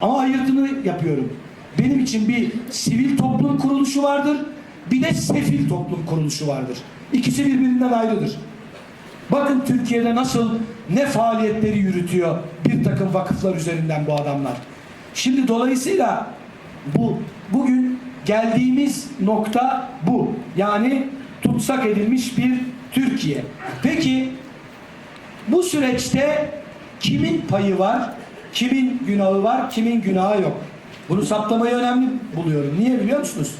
Ama ayırtını yapıyorum. Benim için bir sivil toplum kuruluşu vardır, bir de sefil toplum kuruluşu vardır. İkisi birbirinden ayrıdır. Bakın Türkiye'de nasıl ne faaliyetleri yürütüyor bir takım vakıflar üzerinden bu adamlar. Şimdi dolayısıyla bu bugün geldiğimiz nokta bu. Yani tutsak edilmiş bir Türkiye. Peki bu süreçte kimin payı var, kimin günahı var, kimin günahı yok? Bunu saptamayı önemli buluyorum. Niye biliyor musunuz?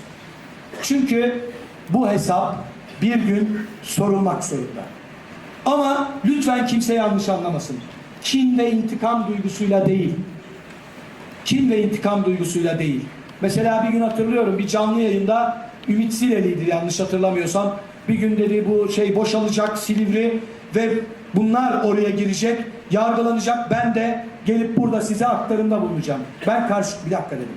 Çünkü bu hesap bir gün sorulmak zorunda. Ama lütfen kimse yanlış anlamasın. Kin ve intikam duygusuyla değil. Kin ve intikam duygusuyla değil. Mesela bir gün hatırlıyorum bir canlı yayında Ümit Sileli'ydi yanlış hatırlamıyorsam. Bir gün dedi bu şey boşalacak Silivri ve bunlar oraya girecek, yargılanacak. Ben de gelip burada size aktarımda bulunacağım. Ben karşı bir dakika dedim.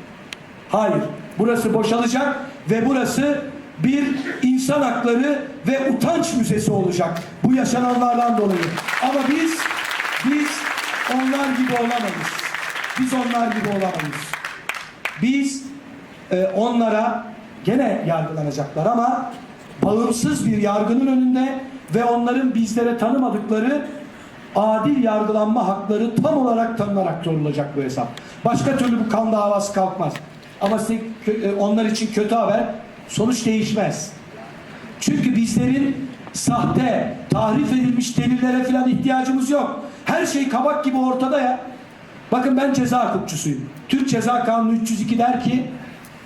Hayır. Burası boşalacak ve burası bir insan hakları ve utanç müzesi olacak. Bu yaşananlardan dolayı. Ama biz biz onlar gibi olamayız. Biz onlar gibi olamayız. Biz e, onlara gene yargılanacaklar ama bağımsız bir yargının önünde ve onların bizlere tanımadıkları adil yargılanma hakları tam olarak tanınarak sorulacak bu hesap. Başka türlü bu kan davası kalkmaz. Ama size e, onlar için kötü haber sonuç değişmez. Çünkü bizlerin sahte, tahrif edilmiş delillere falan ihtiyacımız yok. Her şey kabak gibi ortada ya. Bakın ben ceza hukukçusuyum. Türk Ceza Kanunu 302 der ki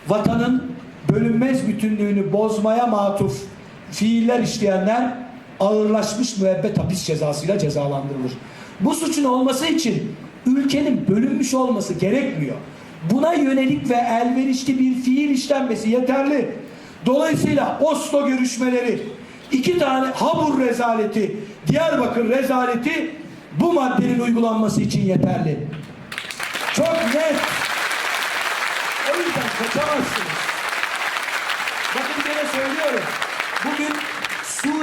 vatanın bölünmez bütünlüğünü bozmaya matuf fiiller işleyenler ağırlaşmış müebbet hapis cezasıyla cezalandırılır. Bu suçun olması için ülkenin bölünmüş olması gerekmiyor. Buna yönelik ve elverişli bir fiil işlenmesi yeterli. Dolayısıyla Oslo görüşmeleri, iki tane Habur rezaleti, Diyarbakır rezaleti bu maddenin uygulanması için yeterli. Çok net. O yüzden kaçamazsınız. Bakın gene söylüyorum. Bugün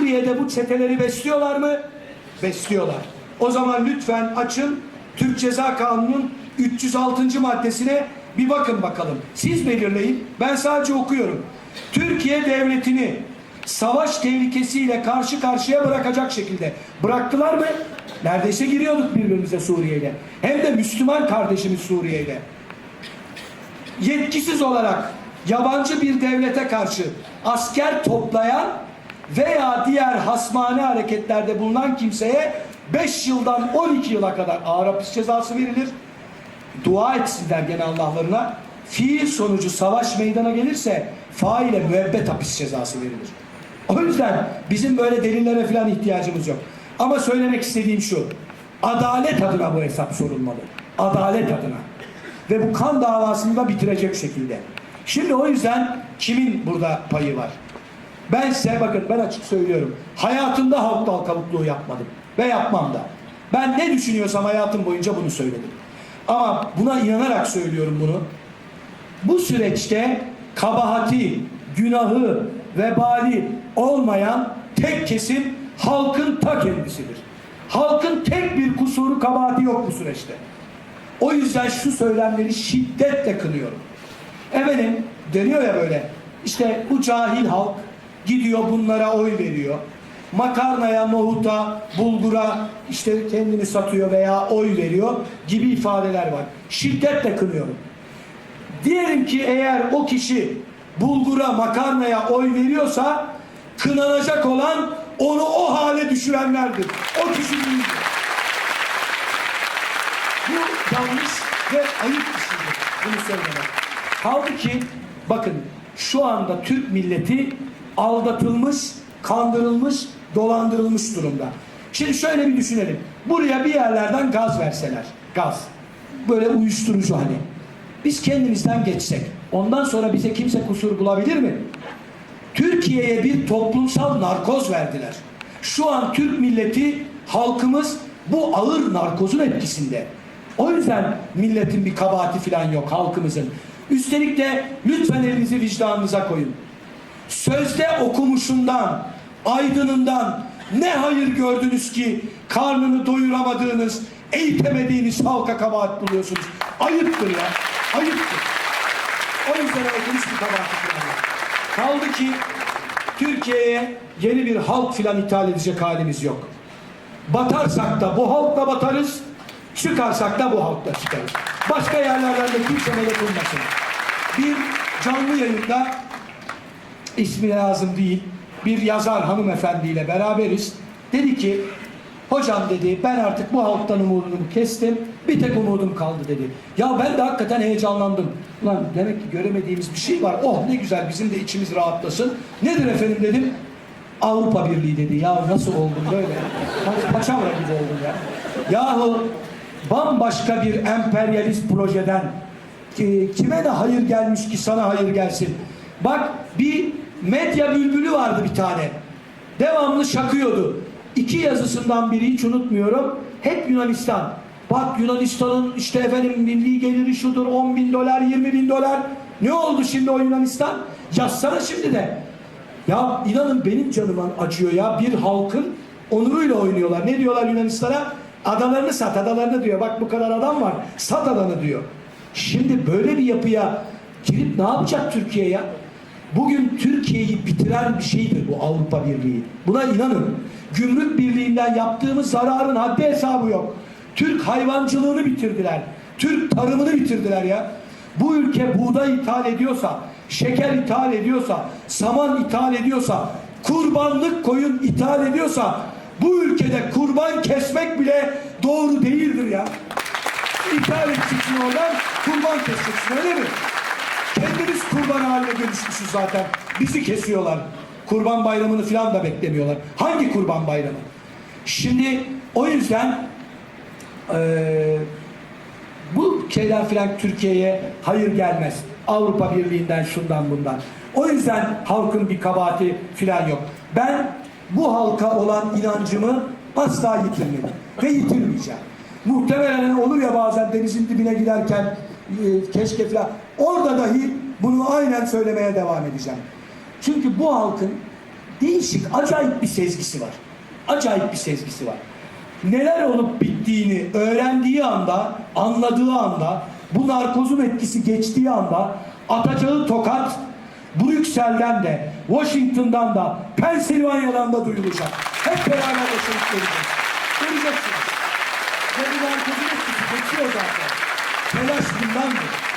Suriye'de bu çeteleri besliyorlar mı? Besliyorlar. O zaman lütfen açın Türk Ceza Kanunu'nun 306. maddesine bir bakın bakalım. Siz belirleyin. Ben sadece okuyorum. Türkiye devletini savaş tehlikesiyle karşı karşıya bırakacak şekilde bıraktılar mı? Neredeyse giriyorduk birbirimize Suriye'yle. Hem de Müslüman kardeşimiz Suriye'yle yetkisiz olarak yabancı bir devlete karşı asker toplayan veya diğer hasmane hareketlerde bulunan kimseye 5 yıldan 12 yıla kadar ağır hapis cezası verilir. Dua etsinler gene Allah'larına. Fiil sonucu savaş meydana gelirse faile müebbet hapis cezası verilir. O yüzden bizim böyle delillere falan ihtiyacımız yok. Ama söylemek istediğim şu. Adalet adına bu hesap sorulmalı. Adalet adına ve bu kan davasını da bitirecek şekilde. Şimdi o yüzden kimin burada payı var? Ben size bakın ben açık söylüyorum. Hayatımda halk dal kavukluğu yapmadım ve yapmam da. Ben ne düşünüyorsam hayatım boyunca bunu söyledim. Ama buna inanarak söylüyorum bunu. Bu süreçte kabahati, günahı, vebali olmayan tek kesim halkın ta kendisidir. Halkın tek bir kusuru kabahati yok bu süreçte. O yüzden şu söylemleri şiddetle kınıyorum. Efendim deniyor ya böyle işte bu cahil halk gidiyor bunlara oy veriyor. Makarnaya, nohuta, bulgura işte kendini satıyor veya oy veriyor gibi ifadeler var. Şiddetle kınıyorum. Diyelim ki eğer o kişi bulgura, makarnaya oy veriyorsa kınanacak olan onu o hale düşürenlerdir. O kişi. Bu yanlış ve ayıp bir şeydir bunu söylemek. Kaldı ki bakın şu anda Türk milleti aldatılmış, kandırılmış, dolandırılmış durumda. Şimdi şöyle bir düşünelim. Buraya bir yerlerden gaz verseler. Gaz. Böyle uyuşturucu hani. Biz kendimizden geçsek. Ondan sonra bize kimse kusur bulabilir mi? Türkiye'ye bir toplumsal narkoz verdiler. Şu an Türk milleti, halkımız bu ağır narkozun etkisinde. O yüzden milletin bir kabahati falan yok halkımızın. Üstelik de lütfen elinizi vicdanınıza koyun. Sözde okumuşundan, aydınından ne hayır gördünüz ki karnını doyuramadığınız, eğitemediğiniz halka kabahat buluyorsunuz. Ayıptır ya. Ayıptır. O yüzden kabahati falan yok. Kaldı ki Türkiye'ye yeni bir halk filan ithal edecek halimiz yok. Batarsak da bu halkla batarız, çıkarsak da bu halkla çıkarız. Başka yerlerden de kimse melek olmasın. Bir canlı yayında ismi lazım değil bir yazar hanımefendiyle beraberiz. Dedi ki hocam dedi ben artık bu halktan umudumu kestim bir tek umudum kaldı dedi. Ya ben de hakikaten heyecanlandım. Ulan demek ki göremediğimiz bir şey var. Oh ne güzel bizim de içimiz rahatlasın. Nedir efendim dedim. Avrupa Birliği dedi. Ya nasıl oldum böyle? Pa- Paçavra gibi oldum ya. Yahu bambaşka bir emperyalist projeden ki- kime de hayır gelmiş ki sana hayır gelsin. Bak bir medya bülbülü vardı bir tane. Devamlı şakıyordu. İki yazısından biri hiç unutmuyorum. Hep Yunanistan. Bak Yunanistan'ın işte efendim milli geliri şudur 10 bin dolar 20 bin dolar. Ne oldu şimdi o Yunanistan? Yazsana şimdi de. Ya inanın benim canıma acıyor ya. Bir halkın onuruyla oynuyorlar. Ne diyorlar Yunanistan'a? Adalarını sat, adalarını diyor. Bak bu kadar adam var. Sat adanı diyor. Şimdi böyle bir yapıya girip ne yapacak Türkiye ya? Bugün Türkiye'yi bitiren bir şeydir bu Avrupa Birliği. Buna inanın. Gümrük Birliği'nden yaptığımız zararın haddi hesabı yok. Türk hayvancılığını bitirdiler. Türk tarımını bitirdiler ya. Bu ülke buğday ithal ediyorsa, şeker ithal ediyorsa, saman ithal ediyorsa, kurbanlık koyun ithal ediyorsa bu ülkede kurban kesmek bile doğru değildir ya. İthal edeceksin oradan, kurban keseceksin öyle mi? Kendimiz kurban haline dönüşmüşüz zaten. Bizi kesiyorlar. Kurban bayramını falan da beklemiyorlar. Hangi kurban bayramı? Şimdi o yüzden eee bu şeyler filan Türkiye'ye hayır gelmez. Avrupa Birliği'nden şundan bundan. O yüzden halkın bir kabahati filan yok. Ben bu halka olan inancımı asla yitirmedim. Ve yitirmeyeceğim. Muhtemelen olur ya bazen denizin dibine giderken e, keşke filan orada dahi bunu aynen söylemeye devam edeceğim. Çünkü bu halkın değişik, acayip bir sezgisi var. Acayip bir sezgisi var neler olup bittiğini öğrendiği anda, anladığı anda, bu narkozun etkisi geçtiği anda atacağı tokat Brüksel'den de, Washington'dan da, Pensilvanya'dan da duyulacak. Hep beraber yaşayıp göreceğiz. Göreceksiniz. Ve bu narkozun etkisi geçiyor zaten. Telaş bundandır.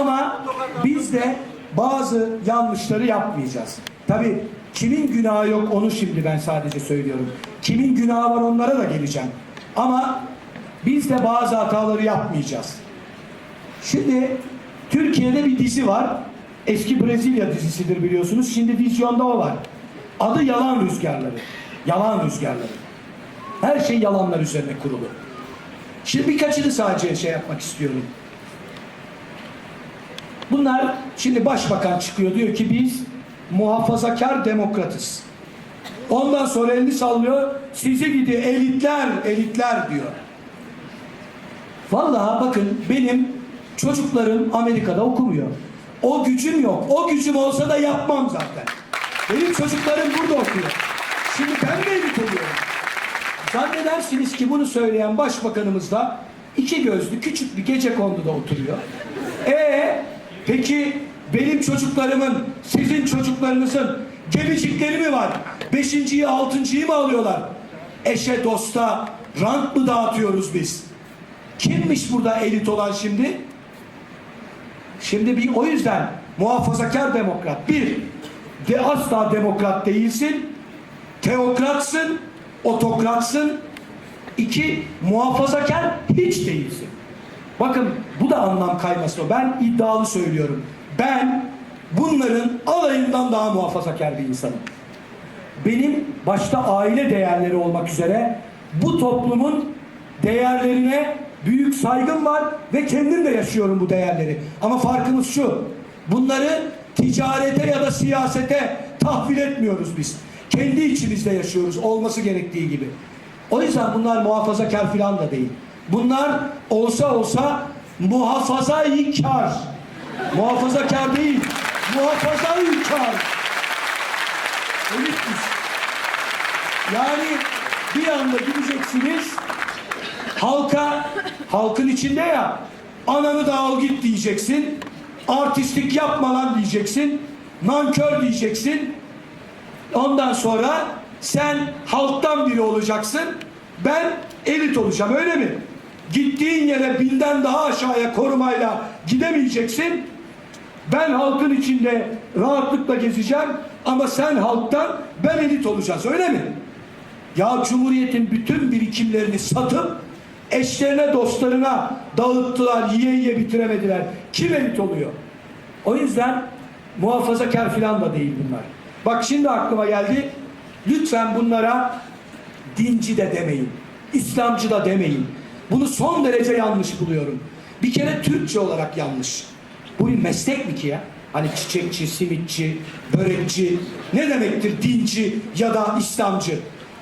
Ama biz de bazı yanlışları yapmayacağız. Tabi kimin günahı yok onu şimdi ben sadece söylüyorum. Kimin günahı var onlara da geleceğim. Ama biz de bazı hataları yapmayacağız. Şimdi Türkiye'de bir dizi var. Eski Brezilya dizisidir biliyorsunuz. Şimdi vizyonda o var. Adı Yalan Rüzgarları. Yalan Rüzgarları. Her şey yalanlar üzerine kurulu. Şimdi birkaçını sadece şey yapmak istiyorum. Bunlar şimdi başbakan çıkıyor diyor ki biz muhafazakar demokratız. Ondan sonra elini sallıyor. Sizi gidi elitler elitler diyor. Vallahi bakın benim çocuklarım Amerika'da okumuyor. O gücüm yok. O gücüm olsa da yapmam zaten. Benim çocuklarım burada okuyor. Şimdi ben de elit oluyorum. Zannedersiniz ki bunu söyleyen başbakanımız da iki gözlü küçük bir gece konduda oturuyor. E peki benim çocuklarımın, sizin çocuklarınızın gemicikleri mi var? Beşinciyi, altıncıyı mı alıyorlar? Eşe dosta rant mı dağıtıyoruz biz? Kimmiş burada elit olan şimdi? Şimdi bir o yüzden muhafazakar demokrat. Bir, de asla demokrat değilsin. Teokratsın, otokratsın. İki, muhafazakar hiç değilsin. Bakın bu da anlam kayması. Ben iddialı söylüyorum. Ben bunların alayından daha muhafazakar bir insanım. Benim başta aile değerleri olmak üzere bu toplumun değerlerine büyük saygım var ve kendim de yaşıyorum bu değerleri. Ama farkımız şu. Bunları ticarete ya da siyasete tahvil etmiyoruz biz. Kendi içimizde yaşıyoruz olması gerektiği gibi. O yüzden bunlar muhafazakar filan da değil. Bunlar olsa olsa muhafazayı kar. Değil. Muhafazayı kar. Yani bir anda gideceksiniz halka, halkın içinde ya, ananı da al git diyeceksin, artistlik yapma lan diyeceksin, nankör diyeceksin, Ondan sonra sen halktan biri olacaksın. Ben elit olacağım öyle mi? Gittiğin yere binden daha aşağıya korumayla gidemeyeceksin. Ben halkın içinde rahatlıkla gezeceğim ama sen halktan ben elit olacağız öyle mi? Ya Cumhuriyet'in bütün birikimlerini satıp eşlerine dostlarına dağıttılar yiye yiye bitiremediler. Kim elit oluyor? O yüzden muhafazakar filan da değil bunlar. Bak şimdi aklıma geldi. Lütfen bunlara dinci de demeyin. İslamcı da demeyin. Bunu son derece yanlış buluyorum. Bir kere Türkçe olarak yanlış. Bu bir meslek mi ki ya? Hani çiçekçi, simitçi, börekçi ne demektir dinci ya da İslamcı?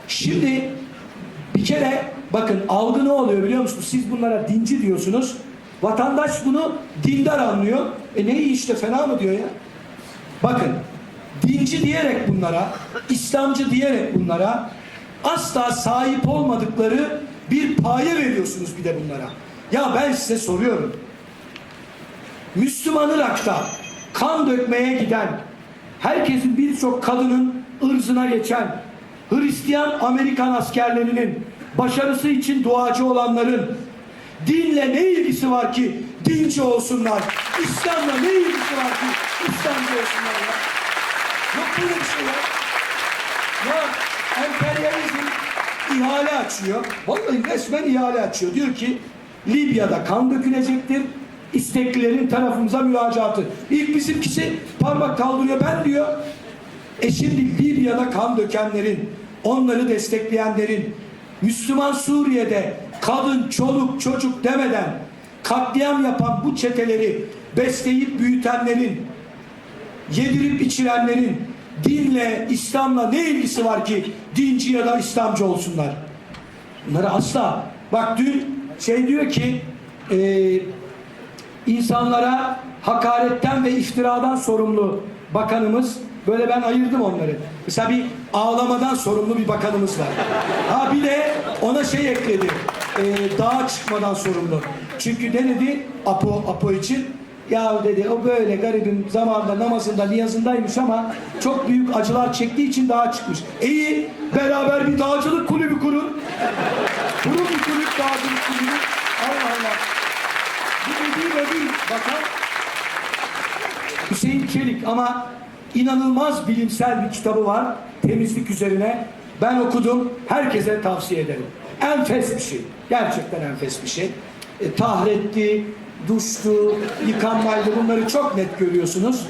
Şimdi bir kere bakın algı ne oluyor biliyor musunuz? Siz bunlara dinci diyorsunuz. Vatandaş bunu dindar anlıyor. E ne iyi işte fena mı diyor ya? Bakın dinci diyerek bunlara, İslamcı diyerek bunlara asla sahip olmadıkları bir paye veriyorsunuz bir de bunlara. Ya ben size soruyorum. Müslüman Irak'ta kan dökmeye giden, herkesin birçok kadının ırzına geçen, Hristiyan Amerikan askerlerinin başarısı için duacı olanların dinle ne ilgisi var ki dinci olsunlar? İslam'la ne ilgisi var ki İslamcı olsunlar ya? Yok böyle bir şey ya. Ya ihale açıyor. Vallahi resmen ihale açıyor. Diyor ki Libya'da kan dökülecektir. İsteklilerin tarafımıza müracaatı. İlk bizimkisi parmak kaldırıyor. Ben diyor. E şimdi Libya'da kan dökenlerin, onları destekleyenlerin, Müslüman Suriye'de kadın, çoluk, çocuk demeden katliam yapan bu çeteleri besleyip büyütenlerin, yedirip içirenlerin dinle, İslam'la ne ilgisi var ki dinci ya da İslamcı olsunlar? Bunları asla. Bak dün şey diyor ki e, insanlara hakaretten ve iftiradan sorumlu bakanımız böyle ben ayırdım onları. Mesela bir ağlamadan sorumlu bir bakanımız var. Ha bir de ona şey ekledi. E, dağa çıkmadan sorumlu. Çünkü ne dedi Apo, Apo için? Ya dedi o böyle garibim zamanında namazında niyazındaymış ama çok büyük acılar çektiği için dağa çıkmış. İyi beraber bir dağcılık kulübü kurun. Kurun bir kulüp dağcılık kulübü. Allah Allah. Bir ödül ödül bakan Hüseyin Çelik ama inanılmaz bilimsel bir kitabı var temizlik üzerine. Ben okudum. Herkese tavsiye ederim. Enfes bir şey. Gerçekten enfes bir şey. E, tahretti, duştu, yıkanmaydı bunları çok net görüyorsunuz.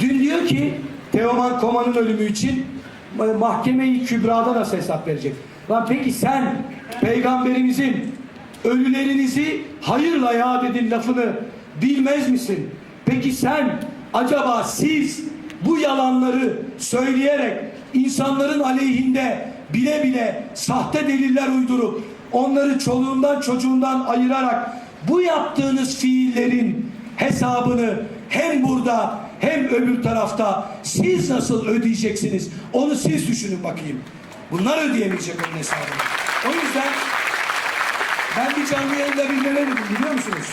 Dün diyor ki Teoman Koma'nın ölümü için mahkemeyi kübrada nasıl hesap verecek? Lan peki sen peygamberimizin ölülerinizi hayırla yad edin lafını bilmez misin? Peki sen acaba siz bu yalanları söyleyerek insanların aleyhinde bile bile sahte deliller uydurup onları çoluğundan çocuğundan ayırarak bu yaptığınız fiillerin hesabını hem burada hem öbür tarafta siz nasıl ödeyeceksiniz? Onu siz düşünün bakayım. Bunlar ödeyemeyecek onun hesabını. O yüzden ben bir canlı yayında ne dedim biliyor musunuz?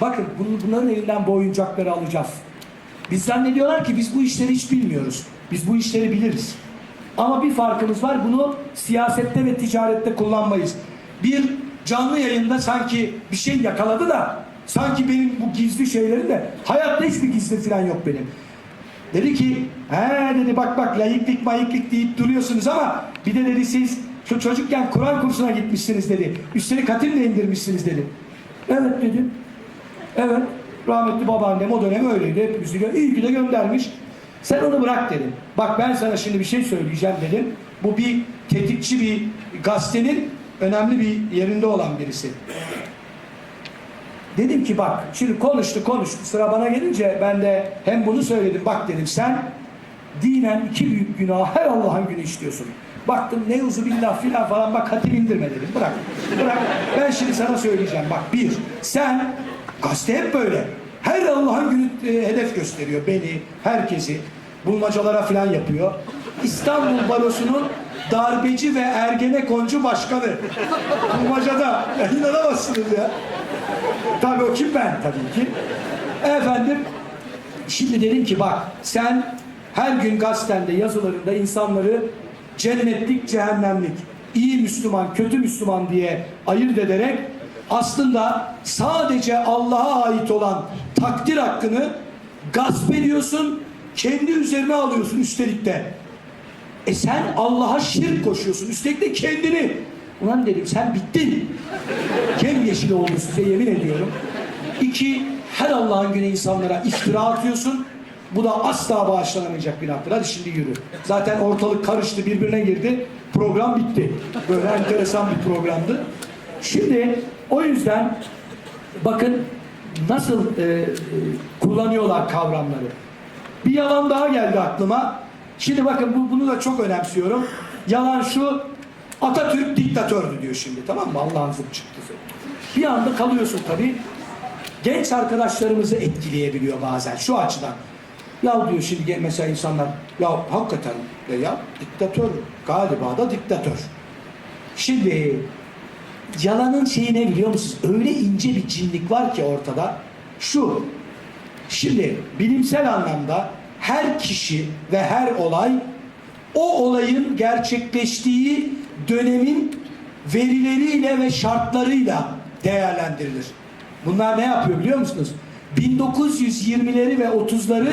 Bakın bunların elinden bu oyuncakları alacağız. Biz zannediyorlar ki biz bu işleri hiç bilmiyoruz. Biz bu işleri biliriz. Ama bir farkımız var. Bunu siyasette ve ticarette kullanmayız. Bir canlı yayında sanki bir şey yakaladı da sanki benim bu gizli şeylerim de hayatta hiçbir gizli falan yok benim. Dedi ki he dedi bak bak layıklık mayıklık deyip duruyorsunuz ama bir de dedi siz şu çocukken Kur'an kursuna gitmişsiniz dedi. Üstelik hatim de indirmişsiniz dedi. Evet dedim. Evet. Rahmetli babaannem o dönem öyleydi. Hepimizi iyi ki de göndermiş. Sen onu bırak dedim. Bak ben sana şimdi bir şey söyleyeceğim dedim. Bu bir tetikçi bir gazetenin önemli bir yerinde olan birisi. Dedim ki bak şimdi konuştu konuştu. Sıra bana gelince ben de hem bunu söyledim. Bak dedim sen dinen iki büyük günah her Allah'ın günü işliyorsun. Baktım ne uzu billah filan falan bak hatim indirme dedim. Bırak bırak. Ben şimdi sana söyleyeceğim. Bak bir sen gazete hep böyle. Her Allah'ın günü e, hedef gösteriyor beni herkesi. Bulmacalara filan yapıyor. İstanbul Barosu'nun darbeci ve ergenekoncu başkanı. Bulmacada. Ya inanamazsınız ya. Tabii o kim ben tabii ki. Efendim şimdi dedim ki bak sen her gün gazetende yazılarında insanları cennetlik cehennemlik iyi Müslüman kötü Müslüman diye ayırt ederek aslında sadece Allah'a ait olan takdir hakkını gasp ediyorsun kendi üzerine alıyorsun üstelik de. E sen Allah'a şirk koşuyorsun. Üstelik de kendini. Ulan dedim sen bittin. Kem yeşili oldu size yemin ediyorum. İki, her Allah'ın günü insanlara iftira atıyorsun. Bu da asla bağışlanamayacak günahtır. Hadi şimdi yürü. Zaten ortalık karıştı, birbirine girdi. Program bitti. Böyle enteresan bir programdı. Şimdi o yüzden bakın nasıl e, e, kullanıyorlar kavramları. Bir yalan daha geldi aklıma. Şimdi bakın bu, bunu da çok önemsiyorum. Yalan şu, Atatürk diktatördü diyor şimdi tamam mı? Allah'ın zıp çıktı. Bir anda kalıyorsun tabii. Genç arkadaşlarımızı etkileyebiliyor bazen şu açıdan. Ya diyor şimdi mesela insanlar, ya hakikaten ya diktatör, galiba da diktatör. Şimdi yalanın şeyi ne biliyor musunuz? Öyle ince bir cinlik var ki ortada. Şu, Şimdi bilimsel anlamda her kişi ve her olay o olayın gerçekleştiği dönemin verileriyle ve şartlarıyla değerlendirilir. Bunlar ne yapıyor biliyor musunuz? 1920'leri ve 30'ları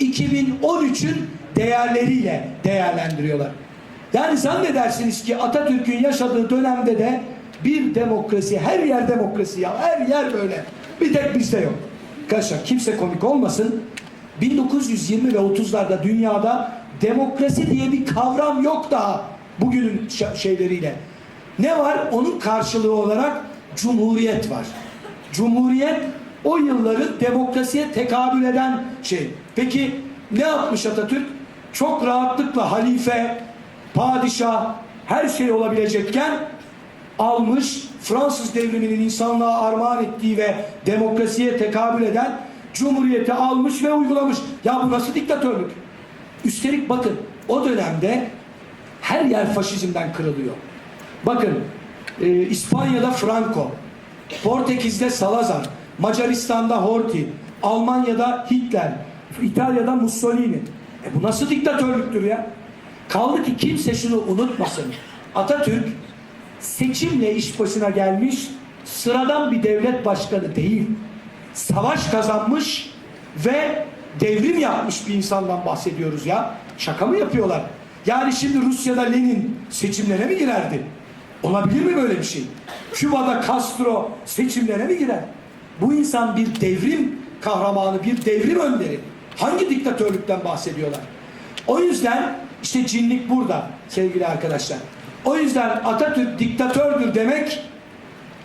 2013'ün değerleriyle değerlendiriyorlar. Yani zannedersiniz ki Atatürk'ün yaşadığı dönemde de bir demokrasi, her yer demokrasi ya, her yer böyle. Bir tek bizde yok. Arkadaşlar kimse komik olmasın. 1920 ve 30'larda dünyada demokrasi diye bir kavram yok daha bugünün şeyleriyle. Ne var? Onun karşılığı olarak cumhuriyet var. Cumhuriyet o yılların demokrasiye tekabül eden şey. Peki ne yapmış Atatürk? Çok rahatlıkla halife, padişah, her şey olabilecekken almış Fransız devriminin insanlığa armağan ettiği ve demokrasiye tekabül eden cumhuriyeti almış ve uygulamış. Ya bu nasıl diktatörlük? Üstelik bakın o dönemde her yer faşizmden kırılıyor. Bakın e, İspanya'da Franco, Portekiz'de Salazar, Macaristan'da Horthy, Almanya'da Hitler, İtalya'da Mussolini. E bu nasıl diktatörlüktür ya? Kaldı ki kimse şunu unutmasın. Atatürk seçimle iş başına gelmiş sıradan bir devlet başkanı değil. Savaş kazanmış ve devrim yapmış bir insandan bahsediyoruz ya. Şaka mı yapıyorlar? Yani şimdi Rusya'da Lenin seçimlere mi girerdi? Olabilir mi böyle bir şey? Küba'da Castro seçimlere mi girer? Bu insan bir devrim kahramanı, bir devrim önderi. Hangi diktatörlükten bahsediyorlar? O yüzden işte cinlik burada sevgili arkadaşlar. O yüzden Atatürk diktatördür demek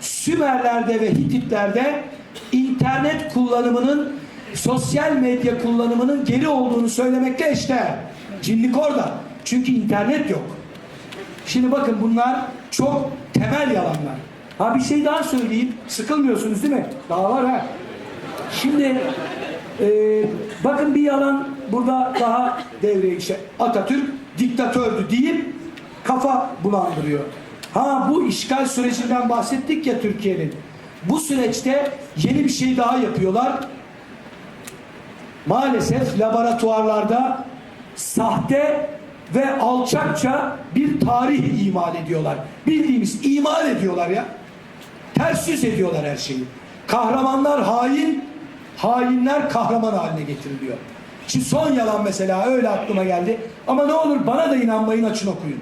Sümerlerde ve Hititlerde internet kullanımının sosyal medya kullanımının geri olduğunu söylemekle eşdeğer. Cinlik orada. Çünkü internet yok. Şimdi bakın bunlar çok temel yalanlar. Ha bir şey daha söyleyeyim. Sıkılmıyorsunuz değil mi? Daha var ha. Şimdi e, bakın bir yalan burada daha devreye işte Atatürk diktatördü deyip kafa bulandırıyor. Ha bu işgal sürecinden bahsettik ya Türkiye'nin. Bu süreçte yeni bir şey daha yapıyorlar. Maalesef laboratuvarlarda sahte ve alçakça bir tarih imal ediyorlar. Bildiğimiz imal ediyorlar ya. Ters yüz ediyorlar her şeyi. Kahramanlar hain, hainler kahraman haline getiriliyor. Şimdi son yalan mesela öyle aklıma geldi. Ama ne olur bana da inanmayın açın okuyun.